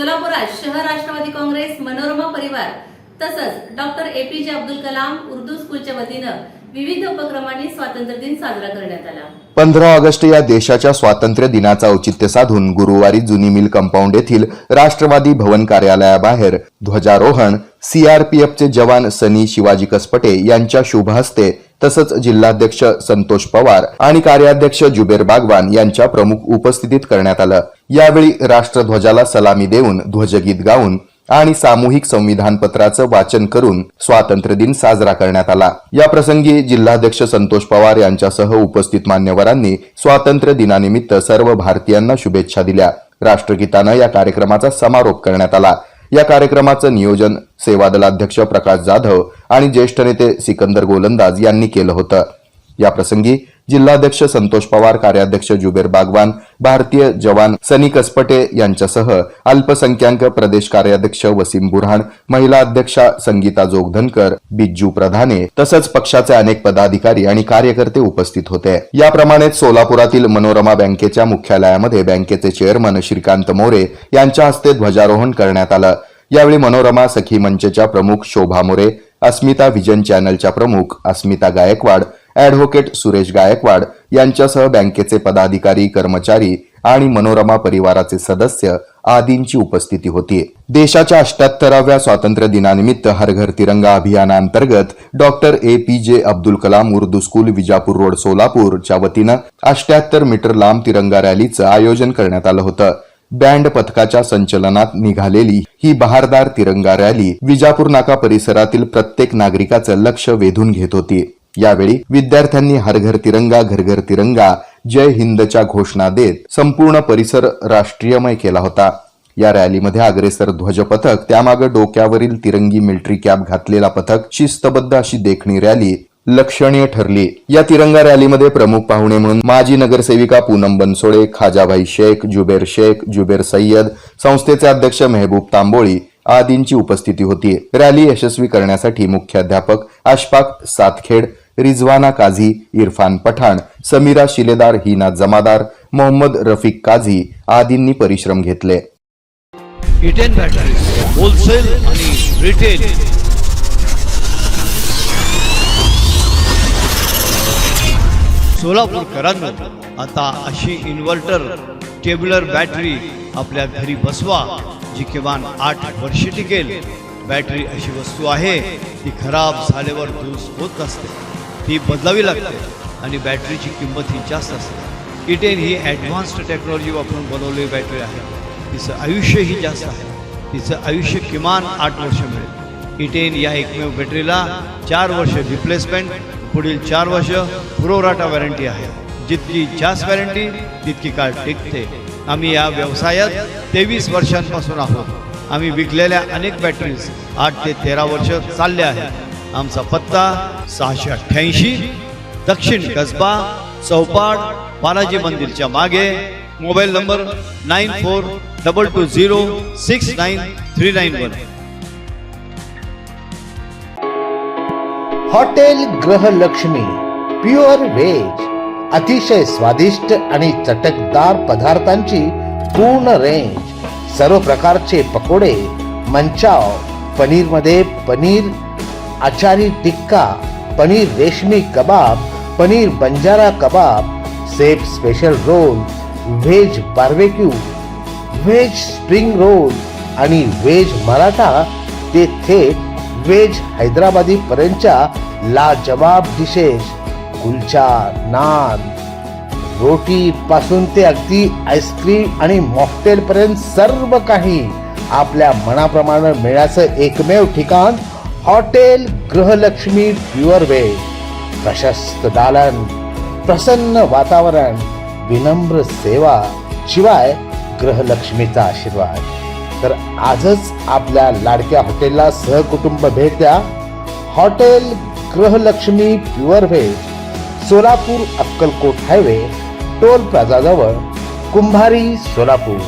सोलापुरात शहर राष्ट्रवादी काँग्रेस मनोरमा परिवार तसंच डॉक्टर एपीजे अब्दुल कलाम उर्दू स्कूलच्या वतीनं विविध उपक्रमांनी स्वातंत्र्य दिन साजरा करण्यात आला. पंधरा ऑगस्ट या देशाच्या स्वातंत्र्य दिनाचं औचित्य साधून गुरुवारी जुनी मिल कंपाऊंड येथील राष्ट्रवादी भवन कार्यालयाबाहेर ध्वजारोहण सीआरपीएफचे जवान सनी शिवाजी कसपटे यांच्या शुभ हस्ते तसंच जिल्हाध्यक्ष संतोष पवार आणि कार्याध्यक्ष जुबेर बागवान यांच्या प्रमुख उपस्थितीत करण्यात आलं. यावेळी राष्ट्रध्वजाला सलामी देऊन ध्वजगीत गाऊन आणि सामूहिक संविधान पत्राचं वाचन करून स्वातंत्र्य दिन साजरा करण्यात आला. या प्रसंगी जिल्हाध्यक्ष संतोष पवार यांच्यासह उपस्थित मान्यवरांनी स्वातंत्र्य दिनानिमित्त सर्व भारतीयांना शुभेच्छा दिल्या. राष्ट्रगीतानं या कार्यक्रमाचा समारोप करण्यात आला. या कार्यक्रमाचं नियोजन सेवादलाध्यक्ष प्रकाश जाधव आणि ज्येष्ठ नेते सिकंदर गोलंदाज यांनी केलं होतं. याप्रसंगी जिल्हाध्यक्ष संतोष पवार कार्याध्यक्ष जुबेर बागवान भारतीय जवान सनी कसपटे यांच्यासह अल्पसंख्याक प्रदेश कार्याध्यक्ष वसीम बुरहाण महिला अध्यक्षा संगीता जोगधनकर बिज्जू प्रधाने तसंच पक्षाचे अनेक पदाधिकारी आणि कार्यकर्ते उपस्थित होते. याप्रमाणेच सोलापुरातील मनोरमा बँकेच्या मुख्यालयामध्ये बँकेचे चेअरमन श्रीकांत मोरे यांच्या हस्ते ध्वजारोहण करण्यात आलं. यावेळी मनोरमा सखी मंचच्या प्रमुख शोभा मोरे अस्मिता व्हिजन चॅनलच्या प्रमुख अस्मिता गायकवाड ॲडव्होकेट सुरेश गायकवाड यांच्यासह बँकेचे पदाधिकारी कर्मचारी आणि मनोरमा परिवाराचे सदस्य आदींची उपस्थिती होती. देशाच्या अष्ट्याहत्तराव्या स्वातंत्र्य दिनानिमित्त हर घर तिरंगा अभियानांतर्गत doctor A. P. J. Abdul Kalam Urdu school Vijapur road सोलापूरच्या वतीनं अष्ट्याहत्तर मीटर लांब तिरंगा रॅलीचं आयोजन करण्यात आलं होतं. बँड पथकाच्या संचलनात निघालेली ही बहारदार तिरंगा रॅली विजापूर नाका परिसरातील प्रत्येक नागरिकाचं लक्ष वेधून घेत होती. यावेळी विद्यार्थ्यांनी हर घर तिरंगा घर घर तिरंगा जय हिंदच्या घोषणा देत संपूर्ण परिसर राष्ट्रीयमय केला होता. या रॅलीमध्ये अग्रेसर ध्वज पथक त्यामागे डोक्यावरील तिरंगी मिलिटरी कॅप घातलेला पथक शिस्तबद्ध अशी देखणी रॅली लक्षणीय ठरली. या तिरंगा रॅलीमध्ये प्रमुख पाहुणे म्हणून माजी नगरसेविका पूनम बनसोडे खाजाभाई शेख जुबेर शेख जुबेर सय्यद संस्थेचे अध्यक्ष मेहबूब तांबोळी आदींची उपस्थिती होती. रॅली यशस्वी करण्यासाठी मुख्याध्यापक अशफाक सातखेड रिजवाना काझी इरफान पठाण समीरा शिलेदार हिना जमादार मोहम्मद रफिक काझी आदींनी परिश्रम घेतले. इटेन बॅटरी होलसेल आणि रिटेल सोलापूरकरांनो आता अशी इन्व्हर्टर टेब्युलर बॅटरी आपल्या घरी बसवा जी किमान आठ वर्षे टिकेल. बॅटरी अशी वस्तू आहे ती खराब झाल्यावर दुरुस्त होत असते. ही बदलावी लागते आणि बॅटरीची किंमत ही जास्त असते. E इटेन ही ॲडव्हान्स्ड टेक्नॉलॉजी वापरून बनवलेली बॅटरी आहे. तिचं आयुष्यही जास्त आहे. तिचं आयुष्य किमान आठ वर्ष मिळेल. E इटेन या एकमेव बॅटरीला चार वर्ष रिप्लेसमेंट पुढील चार वर्ष पुरोराटा वॉरंटी आहे. जितकी जास्त वॉरंटी तितकी काळ टिकते. आम्ही या व्यवसायात तेवीस वर्षांपासून आहोत. आम्ही विकलेल्या अनेक बॅटरीज आठ ते तेरा वर्ष चालल्या आहेत. आमचा पत्ता सहाशे अठ्ठ्याऐंशी दक्षिण कसबा चौपाड बालाजी मंदिरच्या मागे. Mobile number nine four double two zero six nine three nine one. Hotel Grihalakshmi pure veg अतिशय स्वादिष्ट आणि चटकदार पदार्थांची पूर्ण रेंज सर्व प्रकारचे पकोडे Manchow पनीरमध्ये paneer achari tikka paneer reshmi kabab paneer banjara kabab chef special roll veg barbecue veg spring roll आणि व्हेज मराठा ते थेट व्हेज हैदराबादी पर्यंतच्या लाजवाब डिशेस कुलचा नान. रोटी पासून ते अगदी आईस्क्रीम आणि मॉकटेल पर्यंत सर्व काही आपल्या मनाप्रमाणे मिळायचं एकमेव ठिकाण हॉटेल गृहलक्ष्मी प्युअर वे प्रशस्त दालन प्रसन्न वातावरण विनम्र सेवा शिवाय ग्रहलक्ष्मीचा आशीर्वाद. तर आजच आपल्या लाडक्या हॉटेलला सहकुटुंब भेट द्या. Hotel Grihalakshmi pure veg Solapur Akkalkot highway toll प्लाझाजवळ Kumbhari Solapur.